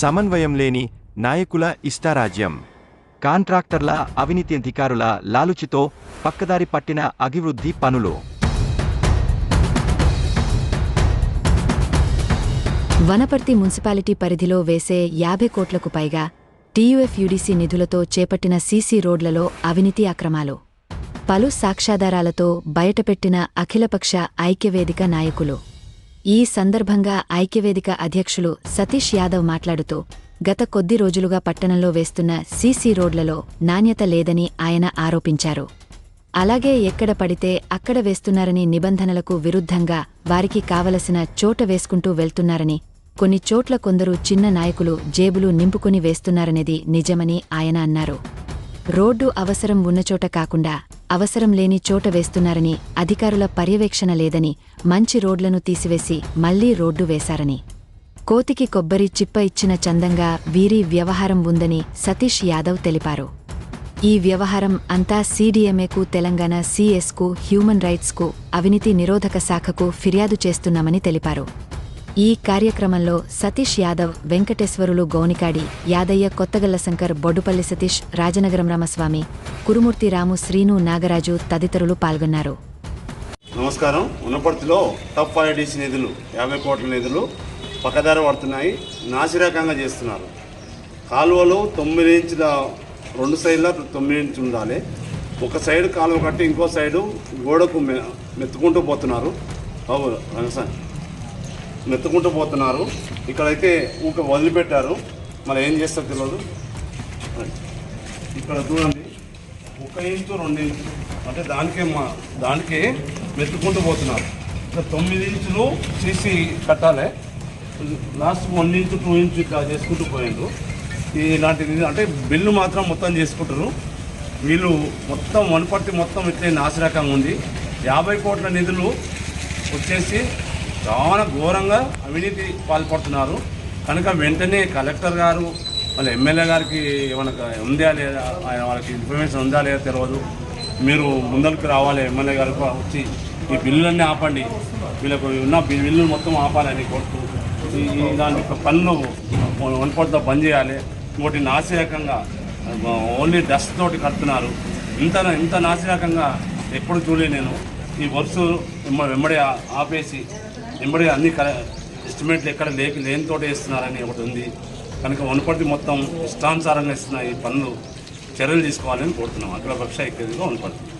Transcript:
సమన్వయం లేని నాయకుల ఇష్టారాజ్యం. కాంట్రాక్టర్ల అవినీతి అధికారుల లాలుచితో పక్కదారి పట్టిన అభివృద్ధి పనులు. వనపర్తి మున్సిపాలిటీ పరిధిలో వేసే యాభై కోట్లకు పైగా టీయూఎఫ్యూడీసీ నిధులతో చేపట్టిన సీసీ రోడ్లలో అవినీతి అక్రమాలు. పలు సాక్ష్యాధారాలతో బయటపెట్టిన అఖిలపక్ష ఐక్యవేదిక నాయకులు. ఈ సందర్భంగా ఐక్యవేదిక అధ్యక్షులు సతీష్ యాదవ్ మాట్లాడుతూ గత కొద్ది రోజులుగా పట్టణంలో వేస్తున్న సీసీ రోడ్లలో నాణ్యత లేదని ఆయన ఆరోపించారు. అలాగే ఎక్కడ పడితే అక్కడ వేస్తున్నారని నిబంధనలకు విరుద్ధంగా వారికి కావలసిన చోట వేసుకుంటూ వెళ్తున్నారని కొన్ని చోట్ల కొందరు చిన్న నాయకులు జేబులు నింపుకుని వేస్తున్నారనేది నిజమని ఆయన అన్నారు. రోడ్డు అవసరం ఉన్నచోట కాకుండా అవసరం లేని చోట వేస్తున్నారని అధికారుల పర్యవేక్షణ లేదని మంచి రోడ్లను తీసివేసి మళ్ళీ రోడ్డు వేశారని. కోతికి కొబ్బరి చిప్ప ఇచ్చిన చందంగా వీరి వ్యవహారం ఉందని సతీష్ యాదవ్ తెలిపారు. ఈ వ్యవహారం అంతా సీడీఎంఏకు తెలంగాణ సీఎస్కు హ్యూమన్ రైట్స్కు అవినీతి నిరోధక శాఖకు ఫిర్యాదు చేస్తున్నామని తెలిపారు. ఈ కార్యక్రమంలో సతీష్ యాదవ్ వెంకటేశ్వరులు గౌనికాడి యాదయ్య కొత్తగల్ల శంకర్ బొడ్డుపల్లి సతీష్ రాజనగరం రామస్వామి కురుమూర్తి రాము శ్రీను నాగరాజు తదితరులు పాల్గొన్నారు. నమస్కారం. ఉన్నపర్తిలో టప్ ఐడిసి నిధులు యాభై కోట్ల నిధులు పక్కదారి పడుతున్నాయి. నాసిరకంగా చేస్తున్నారు. కాలువలు తొమ్మిది ఇంచుల రెండు సైడ్ల తొమ్మిది ఇంచు ఉండాలి. ఒక సైడ్ కాలువ కట్టి ఇంకో సైడు గోడకు మె మెత్తుకుంటూ పోతున్నారు. బాబు రంగసాని మెత్తుకుంటూ పోతున్నారు. ఇక్కడైతే ఊక వదిలిపెట్టారు. మరి ఏం చేస్తారు తెలియదు ఇక్కడ చూడండి. ఒక ఇంచు రెండు ఇంచు అంటే దానికే మా దానికే మెత్తుకుంటూ పోతున్నారు. ఇక్కడ తొమ్మిది ఇంచులు సీసీ కట్టాలి. Last one inch two inch ఇట్లా చేసుకుంటూ పోయిండ్రు. ఇలాంటిది అంటే బిల్లు మాత్రం మొత్తం చేసుకుంటారు వీళ్ళు మొత్తం వనపర్తి మొత్తం ఇట్లే నాశరకంగా ఉంది. యాభై కోట్ల నిధులు వచ్చేసి చాలా ఘోరంగా అవినీతి పాల్పడుతున్నారు. కనుక వెంటనే కలెక్టర్ గారు వాళ్ళ ఎమ్మెల్యే గారికి ఏమైనా ఉందా లేదా వాళ్ళకి ఇన్ఫర్మేషన్ ఉందా లేదా తెలియదు మీరు ముందరికి రావాలి ఎమ్మెల్యే గారికి వచ్చి ఈ బిల్లులన్నీ ఆపండి. వీళ్ళకు ఉన్న బిల్లు మొత్తం ఆపాలని కోరుతూ ఈ దాని యొక్క పనులు వనపడితో బంద్ చేయాలి. ఇంకోటి నాసిరకంగా ఓన్లీ డస్ట్ తోటి కడుతున్నారు. ఇంత ఇంత నాసిరకంగా ఎప్పుడు చూడలే నేను. ఈ వర్క్స్ వెంబడి ఆపేసి వెంబడి అన్ని ఎస్టిమేట్లు ఎక్కడ లేక లేని తోట వేస్తున్నారని ఒకటి ఉంది. కనుక వనపర్తి మొత్తం ఇష్టానుసారంగా ఇస్తున్న ఈ పనులు చర్యలు తీసుకోవాలని కోరుతున్నాం. అఖిల ఎక్కువగా వనపడుతుంది